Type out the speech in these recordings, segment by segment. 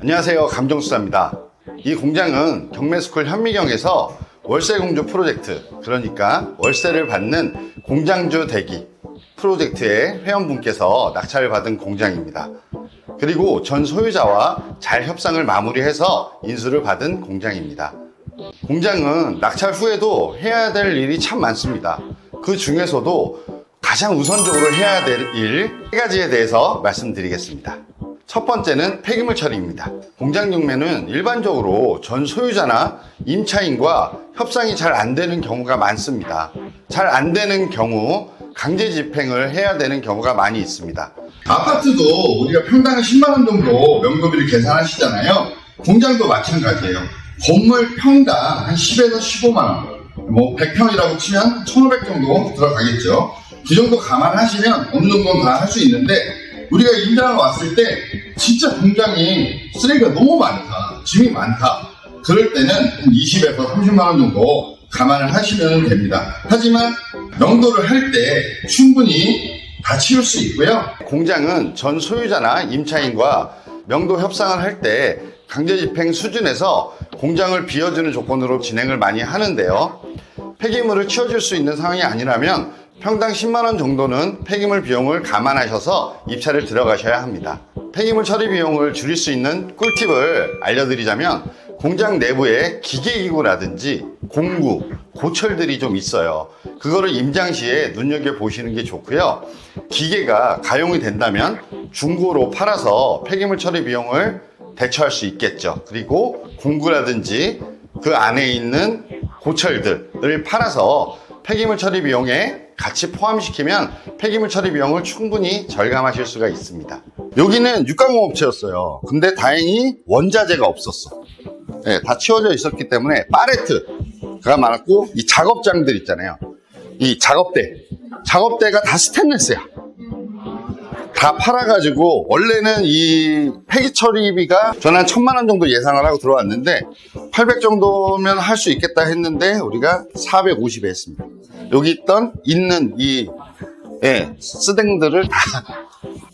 안녕하세요. 감정수사입니다. 이 공장은 경매스쿨 현미경에서 월세공주 프로젝트, 그러니까 월세를 받는 공장주 대기 프로젝트의 회원분께서 낙찰을 받은 공장입니다. 그리고 전 소유자와 잘 협상을 마무리해서 인수를 받은 공장입니다. 공장은 낙찰 후에도 해야 될 일이 참 많습니다. 그 중에서도 가장 우선적으로 해야 될 일 세 가지에 대해서 말씀드리겠습니다. 첫 번째는 폐기물 처리입니다. 공장 경매는 일반적으로 전 소유자나 임차인과 협상이 잘 안 되는 경우가 많습니다. 잘 안 되는 경우 강제 집행을 해야 되는 경우가 많이 있습니다. 아파트도 우리가 평당 10만 원 정도 명도비를 계산하시잖아요. 공장도 마찬가지예요. 건물 평당 한 10에서 15만 원. 뭐 100평이라고 치면 1,500 정도 들어가겠죠. 그 정도 감안하시면 어느 정도는 다할 수 있는데 우리가 임장을 왔을 때 진짜 공장이 쓰레기가 너무 많다. 짐이 많다. 그럴 때는 한 20에서 30만 원 정도 감안을 하시면 됩니다. 하지만 명도를 할 때 충분히 다 치울 수 있고요. 공장은 전 소유자나 임차인과 명도 협상을 할 때 강제 집행 수준에서 공장을 비워주는 조건으로 진행을 많이 하는데요. 폐기물을 치워줄 수 있는 상황이 아니라면 평당 10만 원 정도는 폐기물 비용을 감안하셔서 입찰을 들어가셔야 합니다. 폐기물 처리 비용을 줄일 수 있는 꿀팁을 알려드리자면 공장 내부에 기계기구라든지 공구, 고철들이 좀 있어요. 그거를 임장 시에 눈여겨 보시는 게 좋고요. 기계가 가용이 된다면 중고로 팔아서 폐기물 처리 비용을 대처할 수 있겠죠. 그리고 공구라든지 그 안에 있는 고철들을 팔아서 폐기물 처리 비용에 같이 포함시키면 폐기물 처리 비용을 충분히 절감하실 수가 있습니다. 여기는 육가공업체였어요. 근데 다행히 원자재가 없었어. 네, 다 치워져 있었기 때문에 파레트가 많았고 이 작업장들 있잖아요. 이 작업대, 작업대가 다 스테인레스야. 다 팔아가지고 원래는 이 폐기 처리비가 저는 한 천만 원 정도 예상을 하고 들어왔는데 800 정도면 할 수 있겠다 했는데 우리가 450에 했습니다. 여기 있던 있는 이 예, 쓰댕들을 다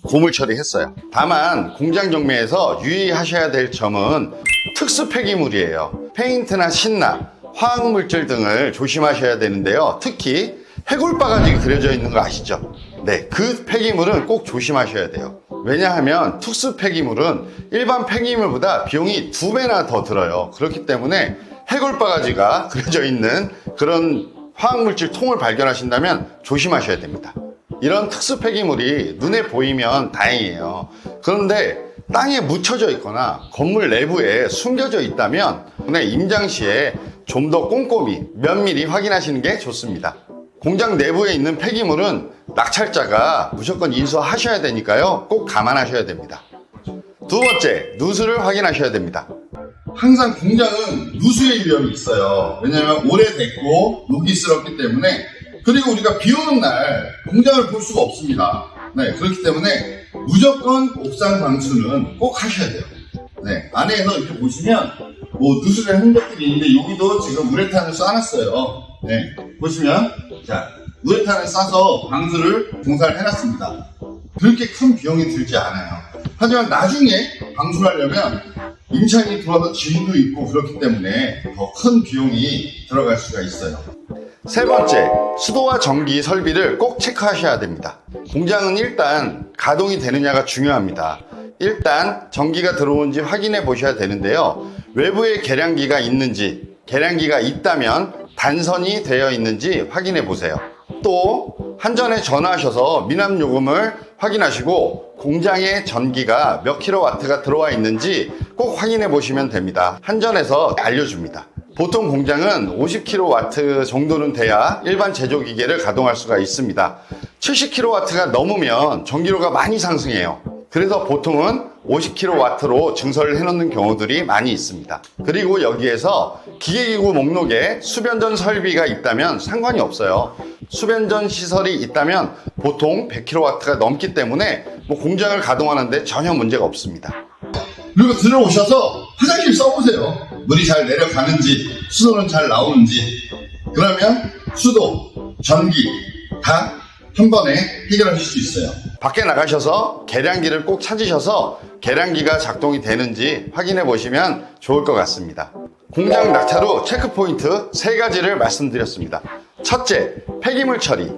고물 처리했어요. 다만 공장 경매에서 유의하셔야 될 점은 특수 폐기물이에요. 페인트나 신나, 화학물질 등을 조심하셔야 되는데요. 특히 해골 바가지 그려져 있는 거 아시죠? 네, 그 폐기물은 꼭 조심하셔야 돼요. 왜냐하면 특수 폐기물은 일반 폐기물보다 비용이 두 배나 더 들어요. 그렇기 때문에 해골 바가지가 그려져 있는 그런 화학물질 통을 발견하신다면 조심하셔야 됩니다. 이런 특수 폐기물이 눈에 보이면 다행이에요. 그런데 땅에 묻혀져 있거나 건물 내부에 숨겨져 있다면 임장 시에 좀 더 꼼꼼히 면밀히 확인하시는 게 좋습니다. 공장 내부에 있는 폐기물은 낙찰자가 무조건 인수하셔야 되니까요. 꼭 감안하셔야 됩니다. 두 번째, 누수를 확인하셔야 됩니다. 항상 공장은 누수의 위험이 있어요. 왜냐하면 오래됐고 녹이스럽기 때문에 그리고 우리가 비 오는 날 공장을 볼 수가 없습니다. 네, 그렇기 때문에 무조건 옥상 방수는 꼭 하셔야 돼요. 네, 안에서 이렇게 보시면 뭐 누수된 흔적들이 있는데 여기도 지금 우레탄을 쏴놨어요. 네, 보시면 자 우레탄을 싸서 방수를 공사를 해놨습니다. 그렇게 큰 비용이 들지 않아요. 하지만 나중에 방수를 하려면 임차인이 들어와서 짐도 있고 그렇기 때문에 더 큰 비용이 들어갈 수가 있어요. 세 번째, 수도와 전기 설비를 꼭 체크하셔야 됩니다. 공장은 일단 가동이 되느냐가 중요합니다. 일단 전기가 들어온지 확인해 보셔야 되는데요. 외부에 계량기가 있는지, 계량기가 있다면 단선이 되어 있는지 확인해 보세요. 또 한전에 전화하셔서 미납 요금을 확인하시고 공장에 전기가 몇 킬로와트가 들어와 있는지 꼭 확인해 보시면 됩니다. 한전에서 알려줍니다. 보통 공장은 50kW 정도는 돼야 일반 제조기계를 가동할 수가 있습니다. 70kW가 넘으면 전기료가 많이 상승해요. 그래서 보통은 50kW로 증설을 해놓는 경우들이 많이 있습니다. 그리고 여기에서 기계기구 목록에 수변전 설비가 있다면 상관이 없어요. 수변전 시설이 있다면 보통 100kW가 넘기 때문에 뭐 공장을 가동하는데 전혀 문제가 없습니다. 그리고 들어오셔서 화장실 써보세요. 물이 잘 내려가는지, 수도는 잘 나오는지. 그러면 수도, 전기 다 한 번에 해결하실 수 있어요. 밖에 나가셔서 계량기를 꼭 찾으셔서 계량기가 작동이 되는지 확인해 보시면 좋을 것 같습니다. 공장 낙차로 체크포인트 3가지를 말씀드렸습니다. 첫째, 폐기물 처리.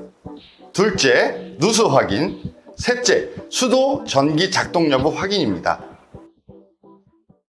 둘째, 누수 확인. 셋째, 수도 전기 작동 여부 확인입니다.